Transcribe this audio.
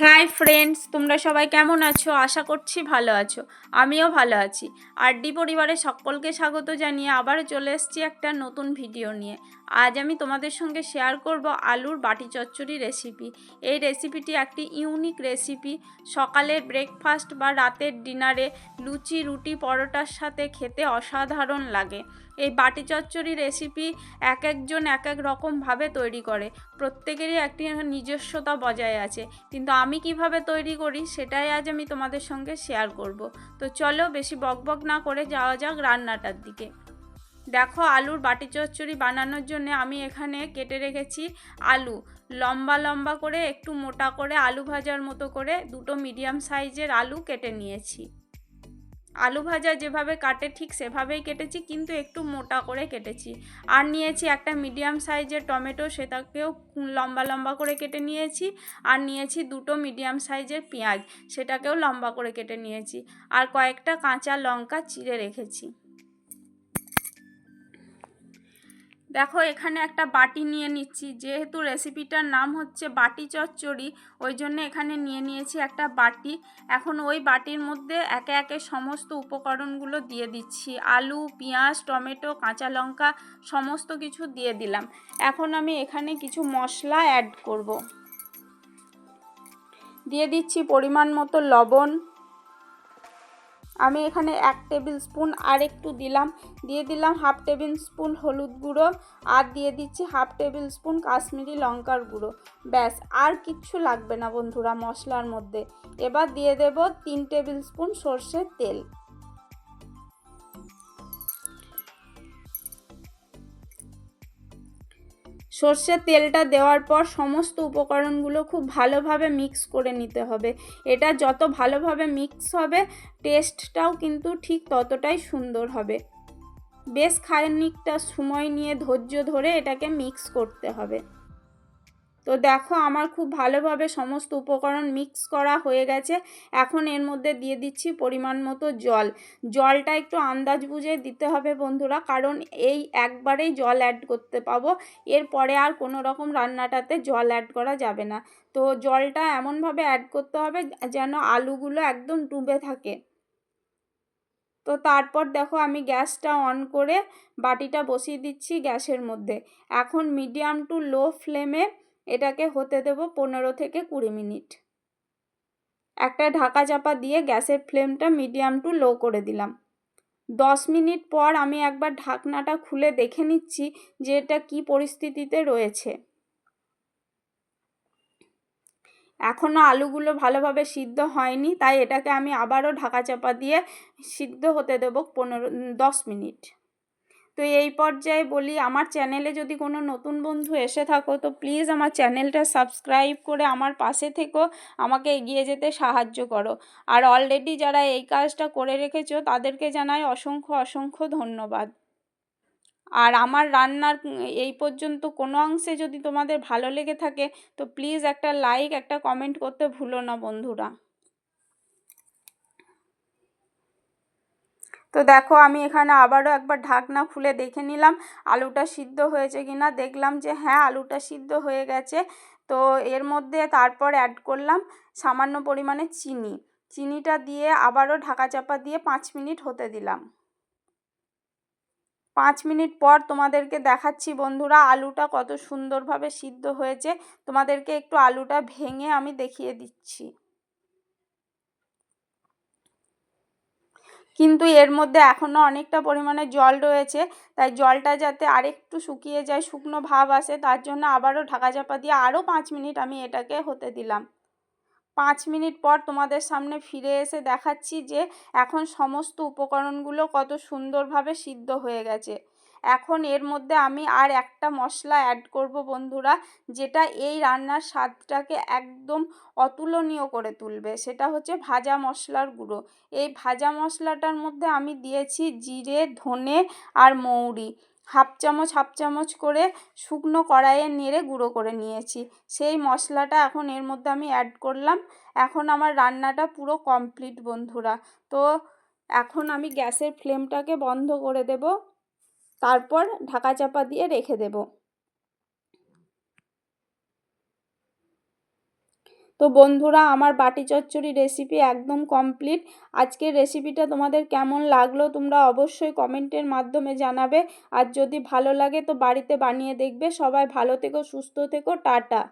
Hi friends তোমরা সবাই কেমন আছো? আশা করছি ভালো আছো। আমিও ভালো আছি। আরডি পরিবারের সকলকে স্বাগত জানিয়ে আবার চলে এসেছি একটা নতুন ভিডিও নিয়ে। আজ আমি তোমাদের সঙ্গে শেয়ার করব আলুর বাটি চচ্চড়ি রেসিপি এই রেসিপিটি একটি ইউনিক রেসিপি সকালের ব্রেকফাস্ট বা রাতের ডিনারে লুচি, রুটি, পরোটার সাথে খেতে অসাধারণ লাগে। এই বাটি চচ্চড়ি রেসিপি এক একজন এক এক রকমভাবে তৈরি করে। প্রত্যেকেরই একটি নিজস্বতা বজায় আছে। কিন্তু আমি কীভাবে তৈরি করি সেটাই আজ আমি তোমাদের সঙ্গে শেয়ার করব। তো চলো বেশি বকবক না করে যাওয়া যাক রান্নাটার দিকে। দেখো আলুর বাটি চচ্চড়ি বানানোর জন্য আমি এখানে কেটে রেখেছি আলু। লম্বা লম্বা করে একটু মোটা করে আলু ভাজার মতো করে দুটো মিডিয়াম সাইজের আলু কেটে নিয়েছি। আলু ভাজা যেভাবে কাটে ঠিক সেভাবেই কেটেছি, কিন্তু একটু মোটা করে কেটেছি। আর নিয়েছি একটা মিডিয়াম সাইজের টমেটো, সেটাকেও লম্বা লম্বা করে কেটে নিয়েছি। আর নিয়েছি দুটো মিডিয়াম সাইজের পেঁয়াজ, সেটাকেও লম্বা করে কেটে নিয়েছি। আর কয়েকটা কাঁচা লঙ্কা চিড়ে রেখেছি। দেখো, এখানে একটা বাটি নিয়ে নিচ্ছি। যেহেতু রেসিপিটার নাম হচ্ছে বাটি চচ্চড়ি, ওই জন্য এখানে নিয়ে নিয়েছি একটা বাটি। এখন ওই বাটির মধ্যে একে একে সমস্ত উপকরণগুলো দিয়ে দিচ্ছি। আলু, পেঁয়াজ, টমেটো, কাঁচা লঙ্কা, সমস্ত কিছু দিয়ে দিলাম। এখন আমি এখানে কিছু মশলা অ্যাড করব। দিয়ে দিচ্ছি পরিমাণ মতো লবণ। আমি এখানে এক টেবিল স্পুন আর একটু দিলাম। দিয়ে দিলাম হাফ টেবিল স্পুন হলুদ গুঁড়ো আর দিয়ে দিচ্ছি হাফ টেবিল স্পুন কাশ্মীরি লঙ্কার গুঁড়ো। ব্যাস, আর কিচ্ছু লাগবে না বন্ধুরা মশলার মধ্যে। এবার দিয়ে দেব তিন টেবিল স্পুন সর্ষের তেল। সর্ষের তেলটা দেওয়ার পর সমস্ত উপকরণগুলো খুব ভালোভাবে মিক্স করে নিতে হবে। এটা যত ভালোভাবে মিক্স হবে টেস্টটাও কিন্তু ঠিক ততটাই সুন্দর হবে। বেশ খানিকটা সময় নিয়ে ধৈর্য ধরে এটাকে মিক্স করতে হবে। তো দেখো আমার খুব ভালোভাবে সমস্ত উপকরণ মিক্স করা হয়ে গেছে। এখন এর মধ্যে দিয়ে দিচ্ছি পরিমাণ মতো জল। জলটা একটু আন্দাজ বুঝে দিতে হবে বন্ধুরা, কারণ এই একবারেই জল অ্যাড করতে পাবো। এরপরে আর কোনো রকম রান্নাটাতে জল অ্যাড করা যাবে না। তো জলটা এমনভাবে অ্যাড করতে হবে যেন আলুগুলো একদম ডুবে থাকে। তো তারপর দেখো আমি গ্যাসটা অন করে বাটিটা বসিয়ে দিচ্ছি গ্যাসের মধ্যে। এখন মিডিয়াম টু লো ফ্লেমে এটাকে হতে দেব পনেরো থেকে কুড়ি মিনিট। একটা ঢাকা চাপা দিয়ে গ্যাসের ফ্লেমটা মিডিয়াম টু লো করে দিলাম। দশ মিনিট পর আমি একবার ঢাকনাটা খুলে দেখে নিচ্ছি যে এটা কী পরিস্থিতিতে রয়েছে। এখনও আলুগুলো ভালোভাবে সিদ্ধ হয়নি, তাই এটাকে আমি আবারও ঢাকা চাপা দিয়ে সিদ্ধ হতে দেবো পনেরো, দশ মিনিট। তো এই পর্যায়ে বলি, আমার চ্যানেলে যদি কোনো নতুন বন্ধু এসে থাকো, তো প্লিজ আমার চ্যানেলটা সাবস্ক্রাইব করে আমার পাশে থেকো, আমাকে এগিয়ে যেতে সাহায্য করো। আর অলরেডি যারা এই কাজটা করে রেখেছো, তাদেরকে জানাই অসংখ্য অসংখ্য ধন্যবাদ। আর আমার রান্নার এই পর্যন্ত কোনো অংশে যদি তোমাদের ভালো লেগে থাকে, তো প্লিজ একটা লাইক একটা কমেন্ট করতে ভুলো না বন্ধুরা। তো দেখো আমি এখানে আবারও একবার ঢাকনা খুলে দেখে নিলাম, আলুটা সিদ্ধ হয়েছে কি না দেখলাম যে হ্যাঁ আলুটা সিদ্ধ হয়ে গেছে। তো এর মধ্যে তারপর অ্যাড করলাম সামান্য পরিমাণে চিনি। চিনিটা দিয়ে আবারও ঢাকা চাপা দিয়ে পাঁচ মিনিট হতে দিলাম। পাঁচ মিনিট পর তোমাদেরকে দেখাচ্ছি বন্ধুরা আলুটা কত সুন্দরভাবে সিদ্ধ হয়েছে। তোমাদেরকে একটু আলুটা ভেঙে আমি দেখিয়ে দিচ্ছি। কিন্তু এর মধ্যে এখনও অনেকটা পরিমাণে জল রয়েছে, তাই জলটা যাতে আরেকটু শুকিয়ে যায়, শুকনো ভাব আসে, তার জন্য আবারও ঢাকা চাপা দিয়ে আরও পাঁচ মিনিট আমি এটাকে হতে দিলাম। পাঁচ মিনিট পর তোমাদের সামনে ফিরে এসে দেখাচ্ছি যে এখন সমস্ত উপকরণগুলো কত সুন্দরভাবে সিদ্ধ হয়ে গেছে। এখন এর মধ্যে আমি আর একটা মশলা অ্যাড করব বন্ধুরা, যেটা এই রান্নার স্বাদটাকে একদম অতুলনীয় করে তুলবে। সেটা হচ্ছে ভাজা মশলার গুঁড়ো। এই ভাজা মশলাটার মধ্যে আমি দিয়েছি জিরে, ধনে আর মৌরি। হাফ চামচ হাফ চামচ করে শুকনো কড়াইয়ে নেড়ে গুঁড়ো করে নিয়েছি। সেই মশলাটা এখন এর মধ্যে আমি অ্যাড করলাম। এখন আমার রান্নাটা পুরো কমপ্লিট বন্ধুরা। তো এখন আমি গ্যাসের ফ্লেমটাকে বন্ধ করে দেব। তারপর ঢাকা চাপা দিয়ে রেখে দেব। তো বন্ধুরা, আমার বাটি চচ্চড়ি রেসিপি একদম কমপ্লিট আজকের রেসিপিটা তোমাদের কেমন লাগল তোমরা অবশ্যই কমেন্টের মাধ্যমে জানাবে। আর যদি ভালো লাগে তো বাড়িতে বানিয়ে দেখবে। সবাই ভালো থেকো, সুস্থ থেকো, টাটা।